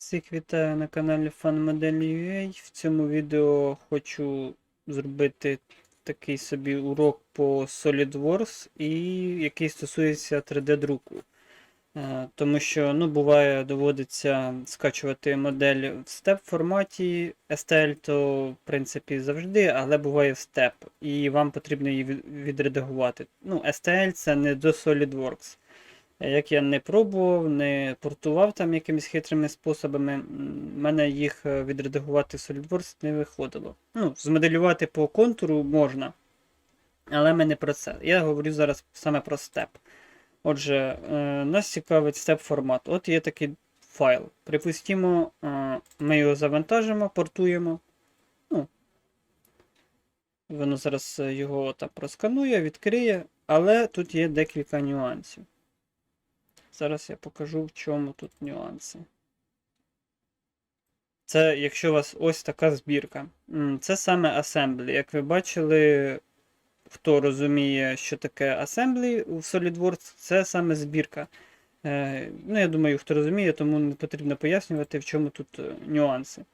Всіх вітаю на каналі FunModel.ua. В цьому відео хочу зробити такий собі урок по SolidWorks, і який стосується 3D-друку. Е, Тому що ну, буває, доводиться скачувати модель в степ форматі. STL то, в принципі, завжди, але буває в степ, і вам потрібно її відредагувати. Ну, STL це не до SolidWorks. Як я не пробував, не портував там якимись хитрими способами, мене їх е, відредагувати в SolidWorks не виходило. Ну, змоделювати по контуру можна, але ми не про це. Я говорю зараз саме про степ. Отже, е, нас цікавить степ формат. От є такий файл. Припустімо, е, ми його завантажимо, портуємо. Ну, воно зараз його там просканує, відкриє, але тут є декілька нюансів. Зараз я покажу, в чому тут нюанси. Це якщо у вас ось така збірка. Це саме Assembly. Як ви бачили, хто розуміє, що таке Assembly у SolidWorks, це саме збірка. Е, Ну, я думаю, хто розуміє, тому не потрібно пояснювати, в чому тут е, нюанси.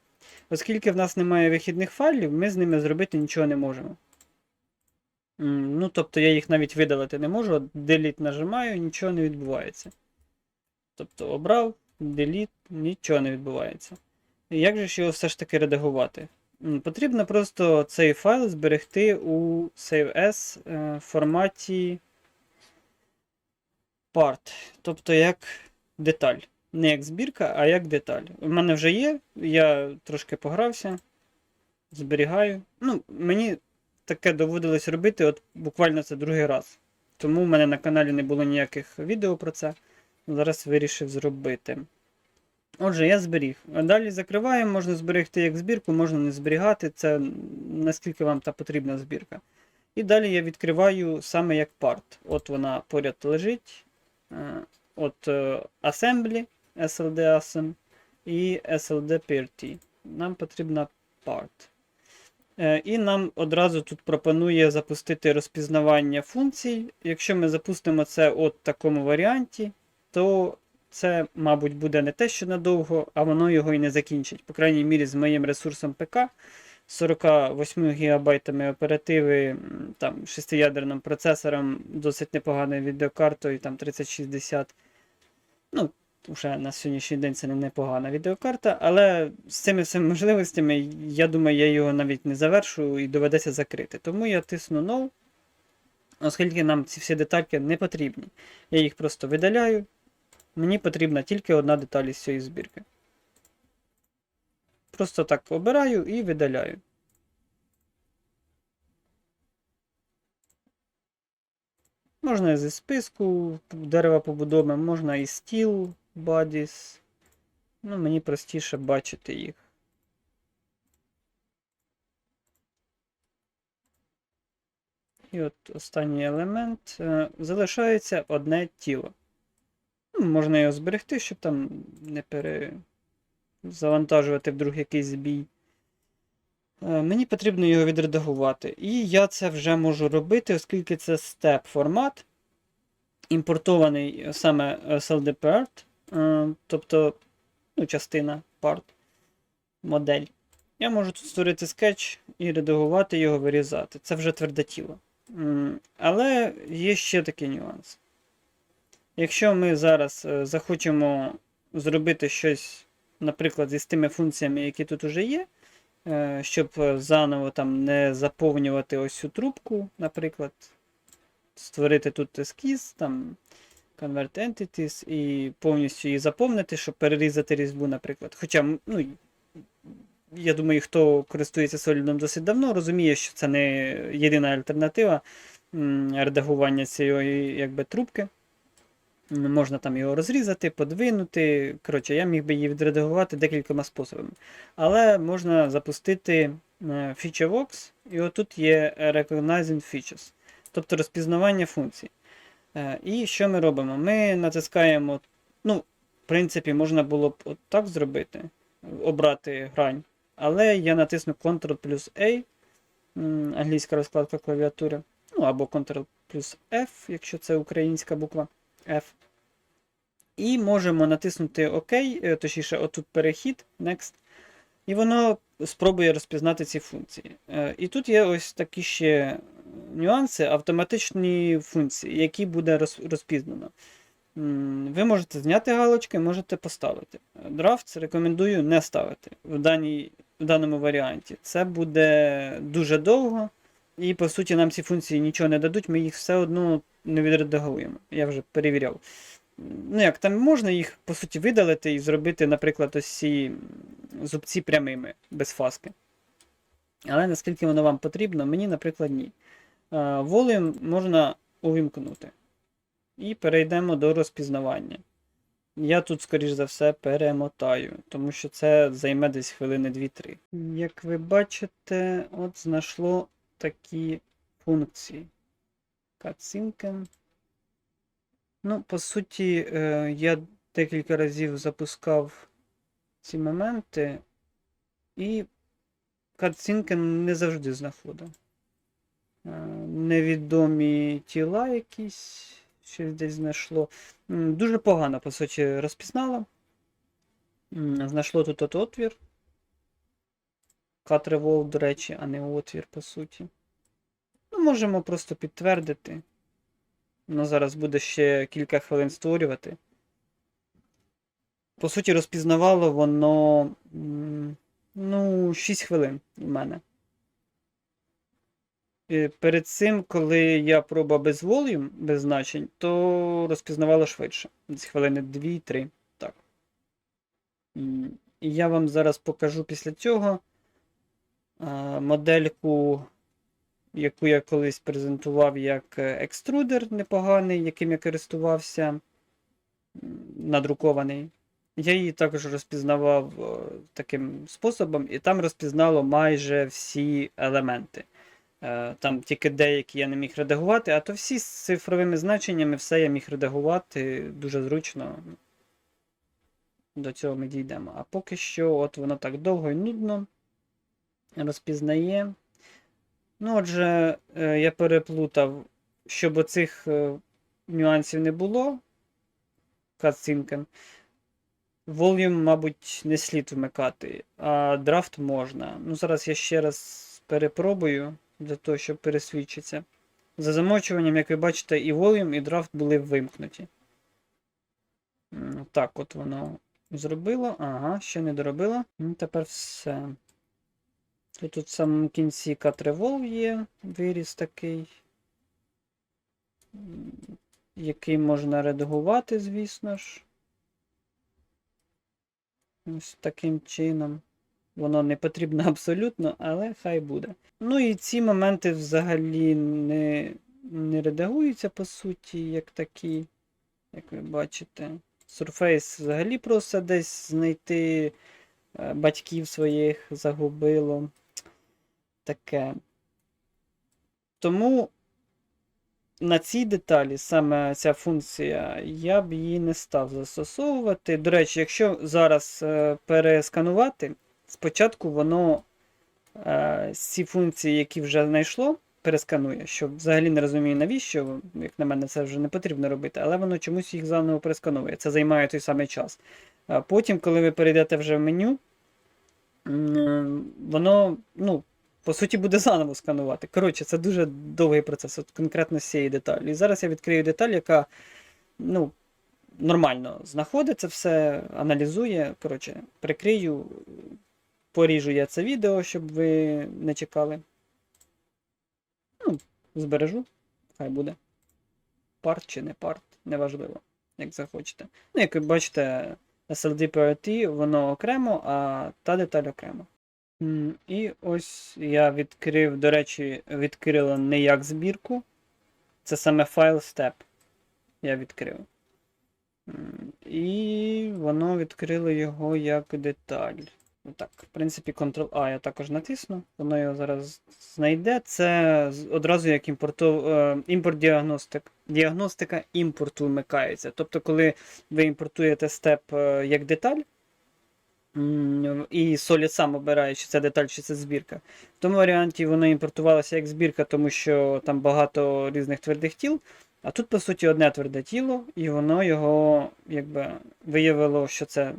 Оскільки в нас немає вихідних файлів, ми з ними зробити нічого не можемо. Ну, тобто я їх навіть видалити не можу, Delete нажимаю, нічого не відбувається. Тобто обрав, delete, нічого не відбувається. Як же ж його все ж таки редагувати? Потрібно просто цей файл зберегти у SaveS е, форматі part, тобто як деталь. Не як збірка, а як деталь. У мене вже є, я трошки погрався, зберігаю. Ну, мені таке доводилось робити, от буквально це другий раз. Тому в мене на каналі не було ніяких відео про це. Зараз вирішив зробити. Отже, я зберіг. Далі закриваємо, можна зберегти як збірку, можна не зберігати. Це наскільки вам та потрібна збірка. І далі я відкриваю саме як part. От вона поряд лежить. Е, От Assembly, SLD Asem і SLD PRT. Нам потрібна part. Е, І нам одразу тут пропонує запустити розпізнавання функцій. Якщо ми запустимо це от в такому варіанті, то це, мабуть, буде не те, що надовго, а воно його і не закінчить. По крайній мірі, з моїм ресурсом ПК, 48 ГБ оперативи, там, 6-ядерним процесором, досить непоганою відеокартою, там 3060. Ну, вже на сьогоднішній день це не непогана відеокарта, але з цими всіми можливостями, я думаю, я його навіть не завершу і доведеться закрити. Тому я тисну No, оскільки нам ці всі детальки не потрібні. Я їх просто видаляю. Мені потрібна тільки одна деталь із цієї збірки. Просто так обираю і видаляю. Можна зі списку дерева побудови, можна і стіл, bodies. Ну, мені простіше бачити їх. І от останній елемент. Е, Залишається одне тіло. Ну, Можна його зберегти, щоб там не перезавантажувати вдруг якийсь бій. Е, Мені потрібно його відредагувати. І я це вже можу робити, оскільки це степ формат, імпортований е, саме е, тобто ну, частина part, модель. Я можу тут створити скетч і редагувати його, вирізати. Це вже тверде тіло. Але є ще такий нюанс. Якщо ми зараз е, захочемо зробити щось, наприклад, зі тими функціями, які тут уже є, е, щоб заново там не заповнювати ось цю трубку, наприклад, створити тут ескіз, там Convert Entities і повністю її заповнити, щоб перерізати різьбу, наприклад. Хоча, ну, я думаю, хто користується солідом досить давно, розуміє, що це не єдина альтернатива редагування цієї якби, трубки. Можна там його розрізати, подвинути. Коротше, я міг би її відредагувати декількома способами. Але можна запустити е, FeatureVox, і отут є Recognizing Features, тобто розпізнавання функцій. Е, І що ми робимо? Ми натискаємо, ну, в принципі, можна було б от так зробити, обрати грань. Але я натисну Ctrl плюс A, англійська розкладка клавіатури, ну або Ctrl плюс F, якщо це українська буква F. І можемо натиснути ОК, е, точніше, отут перехід, Next. І воно спробує розпізнати ці функції. Е, І тут є ось такі ще нюанси, автоматичні функції, які буде розпізнано. Ви можете зняти галочки, можете поставити. Драфт рекомендую не ставити в, даній, в даному варіанті. Це буде дуже довго, і по суті нам ці функції нічого не дадуть, ми їх все одно не відредагуємо. Я вже перевіряв. Ну як, там можна їх по суті видалити і зробити, наприклад, ось ці зубці прямими, без фаски. Але наскільки воно вам потрібно, мені, наприклад, ні. Е, можна увімкнути. І перейдемо до розпізнавання. Я тут, скоріш за все, перемотаю, тому що це займе десь хвилини 2-3. Як ви бачите, от знайшло такі функції. Cutscene. Ну, по суті, е, я декілька разів запускав ці моменти, і картинки не завжди знаходив. Е, Невідомі тіла якісь, щось десь знайшло. Дуже погано, по суті, розпізнало. М, Знайшло тут от отвір. Revolve, до речі, а не отвір, по суті. Ну, можемо просто підтвердити. Воно зараз буде ще кілька хвилин створювати. По суті, розпізнавало воно. Ну, 6 хвилин у мене. І перед цим, коли я пробував без volume, без значень, то розпізнавало швидше. Десь хвилини 2-3. Так. І я вам зараз покажу після цього модельку, яку я колись презентував як е, екструдер непоганий, яким я користувався, надрукований. Я її також розпізнавав е, таким способом, і там розпізнало майже всі елементи. Е, Там тільки деякі я не міг редагувати, а то всі з цифровими значеннями все я міг редагувати дуже зручно. До цього ми дійдемо. А поки що, от воно так довго і нудно розпізнає. Ну, отже, е, я переплутав, щоб оцих е, нюансів не було. Катсінкам. Volume, мабуть, не слід вмикати, а драфт можна. Ну, зараз я ще раз перепробую для того, щоб пересвідчитися. За замочуванням, як ви бачите, і Volume, і драфт були вимкнуті. Так, от воно зробило. Ага, ще не доробило. Тепер все. Тут, тут в самому кінці Revolve є виріз такий, який можна редагувати, звісно ж. Ось таким чином. Воно не потрібно абсолютно, але хай буде. Ну і ці моменти взагалі не, не редагуються, по суті, як такі, як ви бачите. Surface взагалі просто десь знайти е, батьків своїх загубило. Таке. Тому на цій деталі, саме ця функція, я б її не став застосовувати. До речі, якщо зараз е, пересканувати, спочатку воно е, ці функції, які вже знайшло, пересканує, що взагалі не розумію, навіщо, як на мене, це вже не потрібно робити, але воно чомусь їх заново пересканує. Це займає той самий час. Потім, коли ви перейдете вже в меню, воно, ну, по суті, буде заново сканувати. Коротше, це дуже довгий процес, от конкретно з цієї деталі. І зараз я відкрию деталь, яка ну, нормально це все, аналізує. Коротше, прикрию, поріжу я це відео, щоб ви не чекали. Ну, збережу, хай буде. Парт чи не парт, неважливо, як захочете. Ну, як ви бачите, SLD PRT, воно окремо, а та деталь окремо. І ось я відкрив, до речі, відкрило не як збірку. Це саме файл step. Я відкрив. І воно відкрило його як деталь. Так, в принципі, Ctrl-A я також натисну. Воно його зараз знайде. Це одразу як е, імпорт діагностик. Діагностика імпорту вмикається. Тобто, коли ви імпортуєте степ е, як деталь, і Solid сам обирає, чи це деталь, чи це збірка. В тому варіанті воно імпортувалося як збірка, тому що там багато різних твердих тіл. А тут, по суті, одне тверде тіло, і воно його якби виявило, що це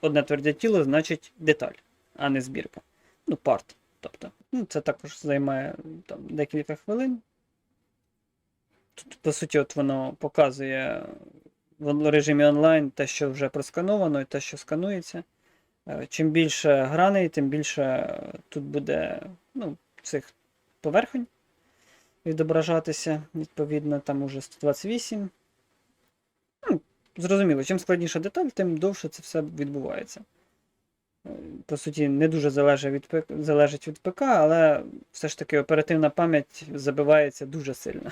одне тверде тіло, значить деталь, а не збірка. Ну, парт. Тобто, ну, це також займає там, декілька хвилин. Тут, по суті, от воно показує в режимі онлайн те, що вже проскановано, і те, що сканується. Е, Чим більше граней, тим більше е, тут буде ну, цих поверхонь відображатися. Відповідно, там уже 128. Ну, зрозуміло, чим складніша деталь, тим довше це все відбувається. Е, По суті, не дуже залежить від, залежить від ПК, але все ж таки оперативна пам'ять забивається дуже сильно.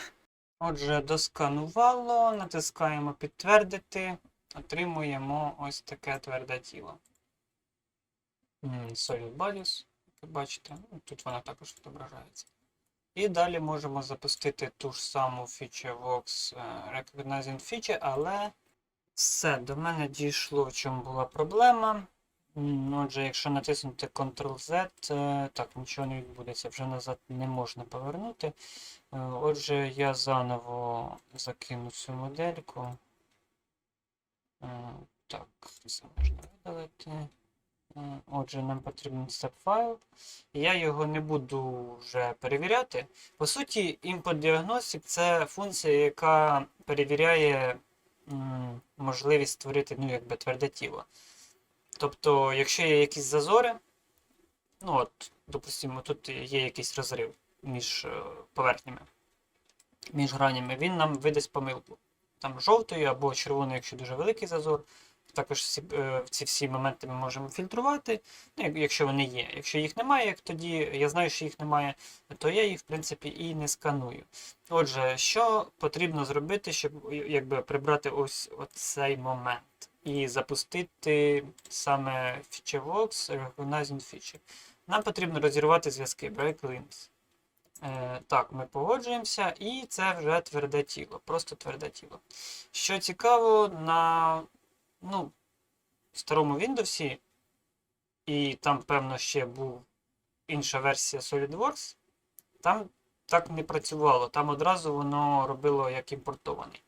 Отже, досканувало, натискаємо підтвердити, отримуємо ось таке тверде тіло. Solid Bodies, як ви бачите, ну, тут вона також відображається. І далі можемо запустити ту ж саму FeatureVox е, Recognizing Feature, але все, до мене дійшло, в чому була проблема. Отже, якщо натиснути Ctrl-Z, е, так, нічого не відбудеться, вже назад не можна повернути. Е, Отже, я заново закину цю модельку. Так, це можна видалити. Отже, нам потрібен step файл. Я його не буду вже перевіряти. По суті, Input Diagnostic це функція, яка перевіряє можливість створити ну, якби, тверде тіло. Тобто, якщо є якісь зазори, ну от, допустимо, тут є якийсь розрив між е, поверхнями, між гранями, він нам видасть помилку. Там жовтою або червоною, якщо дуже великий зазор. Також ці, е, ці всі моменти ми можемо фільтрувати, ну, якщо вони є. Якщо їх немає, як тоді я знаю, що їх немає, то я їх, в принципі, і не сканую. Отже, що потрібно зробити, щоб якби, прибрати ось цей момент і запустити саме FeatureVox Recognizing Feature? Нам потрібно розірвати зв'язки Break Links. Е, так, ми погоджуємося, і це вже тверде тіло, просто тверде тіло. Що цікаво, на ну, старому Windows, і там, певно, ще був інша версія SolidWorks, там так не працювало. Там одразу воно робило як імпортований.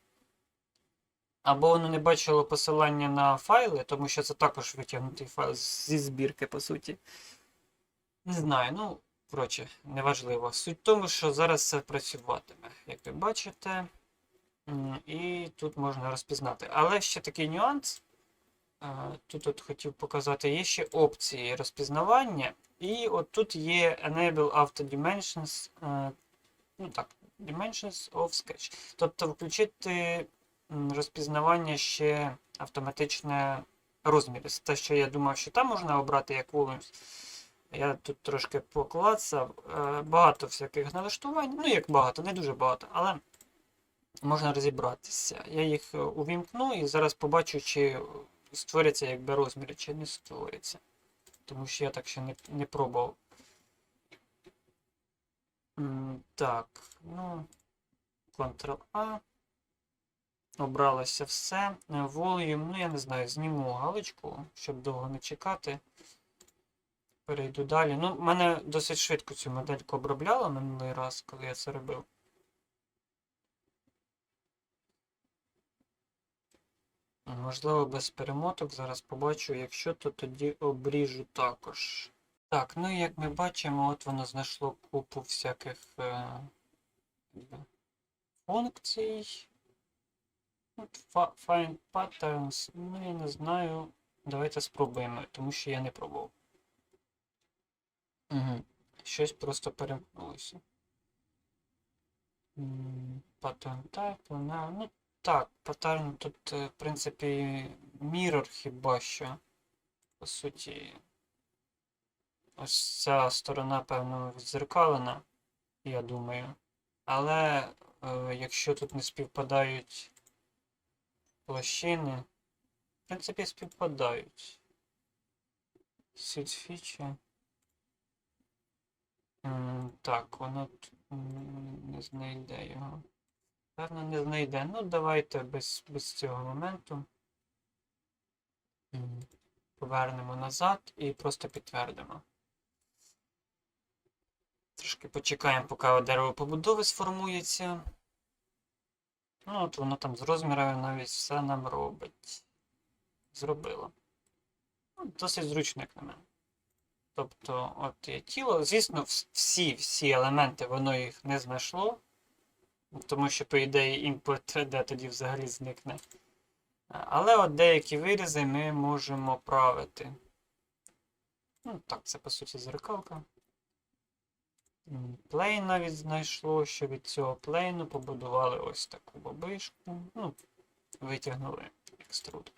Або воно не бачило посилання на файли, тому що це також витягнутий файл зі збірки, по суті. Не знаю, ну, коротше, неважливо. Суть в тому, що зараз це працюватиме, як ви бачите. І тут можна розпізнати. Але ще такий нюанс. Е, Тут от хотів показати, є ще опції розпізнавання. І от тут є Enable Auto Dimensions, е, ну так, Dimensions of Sketch. Тобто включити розпізнавання ще автоматичне розміри. Те, що я думав, що там можна обрати як volumes. Я тут трошки поклацав. Е, Багато всяких налаштувань. Ну, як багато, не дуже багато, але можна розібратися. Я їх е, увімкну і зараз побачу, чи створяться якби розміри, чи не створяться. Тому що я так ще не, не пробував. Так, ну, Ctrl-A. Обралося все. Е, Volume, ну я не знаю, зніму галочку, щоб довго не чекати. Перейду далі. Ну, мене досить швидко цю модельку обробляла минулий раз, коли я це робив. Можливо, без перемоток. Зараз побачу. Якщо, то тоді обріжу також. Так, ну і як ми бачимо, от воно знайшло купу всяких е, функцій. От Find patterns. Ну, я не знаю. Давайте спробуємо, тому що я не пробував. Угу. Щось просто перемкнулося. Pattern type. Ну так, паттерн тут, е, в принципі, mirror хіба що. По суті. Ось ця сторона, певно, відзеркалена, я думаю. Але е, якщо тут не співпадають площини, в принципі, співпадають. Feature. Так, воно т- м, не знайде його. Певно, не знайде. Ну, давайте без, без цього моменту. Повернемо назад і просто підтвердимо. Трошки почекаємо, поки дерево побудови сформується. Ну, от воно там з розмірами навіть все нам робить. Зробило. Ну, досить зручно, як на мене. Тобто, от є тіло. Звісно, всі, всі елементи воно їх не знайшло. Тому що, по ідеї, імпорт 3D тоді взагалі зникне. Е, Але от деякі вирізи ми можемо правити. Ну, так, це по суті зеркалка. М, Плейн навіть знайшло, що від цього плейну побудували ось таку бабишку. Ну, витягнули екструд.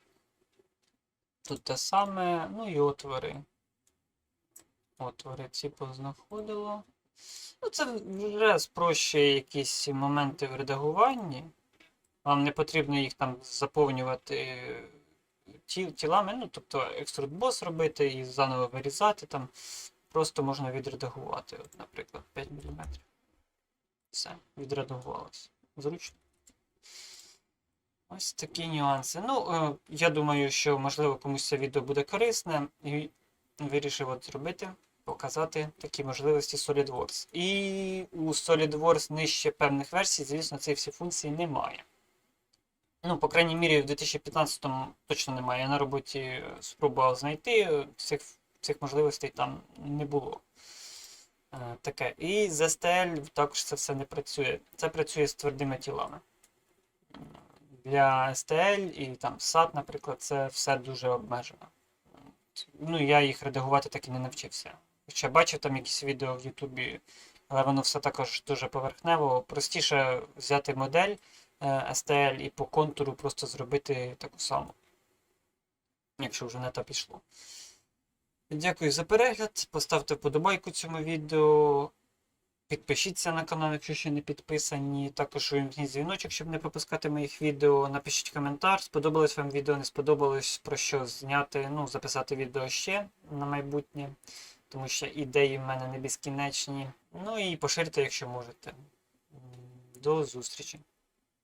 Тут те саме, ну і отвори. Отвори ці познаходило. Ну, це вже спрощує якісь моменти в редагуванні. Вам не потрібно їх там заповнювати ті, тілами, ну, тобто екструдбос робити і заново вирізати там. Просто можна відредагувати, от, наприклад, 5 мм. Все, відредагувалося. Зручно. Ось такі нюанси. Ну, е, я думаю, що можливо комусь це відео буде корисне. І вирішив от зробити, показати такі можливості SolidWorks. І у SolidWorks нижче певних версій, звісно, цієї всі функції немає. Ну, по крайній мірі, в 2015-му точно немає. Я на роботі спробував знайти цих, цих можливостей там не було. Е, Таке. І з STL також це все не працює. Це працює з твердими тілами. Для STL і там SAT, наприклад, це все дуже обмежено. Ну, я їх редагувати так і не навчився. Хоча бачив там якісь відео в Ютубі, але воно все також дуже поверхнево. Простіше взяти модель е, STL і по контуру просто зробити таку саму. Якщо вже на то пішло. Дякую за перегляд. Поставте вподобайку цьому відео. Підпишіться на канал, якщо ще не підписані. Також увімкніть дзвіночок, щоб не пропускати моїх відео. Напишіть коментар, сподобалось вам відео, не сподобалось, про що зняти, ну, записати відео ще на майбутнє, тому що ідеї в мене не безкінечні. Ну і поширте, якщо можете. До зустрічі!